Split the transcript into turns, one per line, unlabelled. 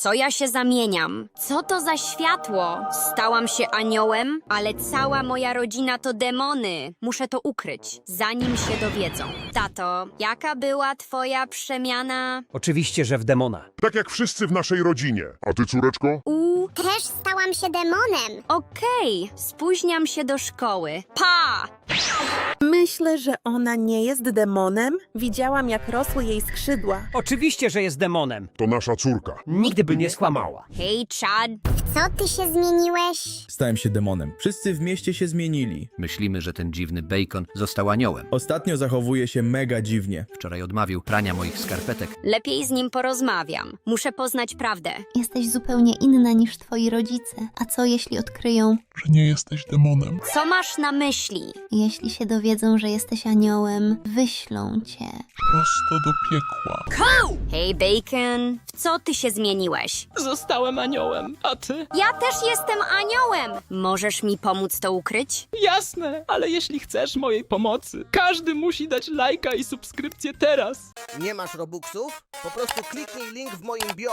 co ja się zamieniam? Co to za światło? Stałam się aniołem, ale cała moja rodzina to demony. Muszę to ukryć, zanim się dowiedzą. Tato, jaka była twoja przemiana?
Oczywiście, że w demona.
Tak jak wszyscy w naszej rodzinie. A ty, córeczko?
U,
Też stałam się demonem.
okej, spóźniam się do szkoły. Pa!
Myślę, że ona nie jest demonem. Widziałam, jak rosły jej skrzydła.
Oczywiście, że jest demonem.
To nasza córka.
Nigdy by nie skłamała.
Hej, Chad,
co ty się zmieniłeś?
Stałem się demonem. Wszyscy w mieście się zmienili.
Myślimy, że ten dziwny bacon został aniołem.
Ostatnio zachowuje się mega dziwnie.
Wczoraj odmawiał prania moich skarpetek.
lepiej z nim porozmawiam. Muszę poznać prawdę.
Jesteś zupełnie inna niż twoi rodzice. A co jeśli odkryją?
że nie jesteś demonem.
Co masz na myśli?
Jeśli się dowiedzą, że jesteś aniołem, wyślą cię.
Prosto do piekła.
Hej, Bacon, w co ty się zmieniłeś?
Zostałem aniołem, a ty?
Ja też jestem aniołem! Możesz mi pomóc to ukryć?
Jasne, ale jeśli chcesz mojej pomocy, każdy musi dać lajka i subskrypcję teraz.
Nie masz Robuxów? Po prostu kliknij link w moim bio.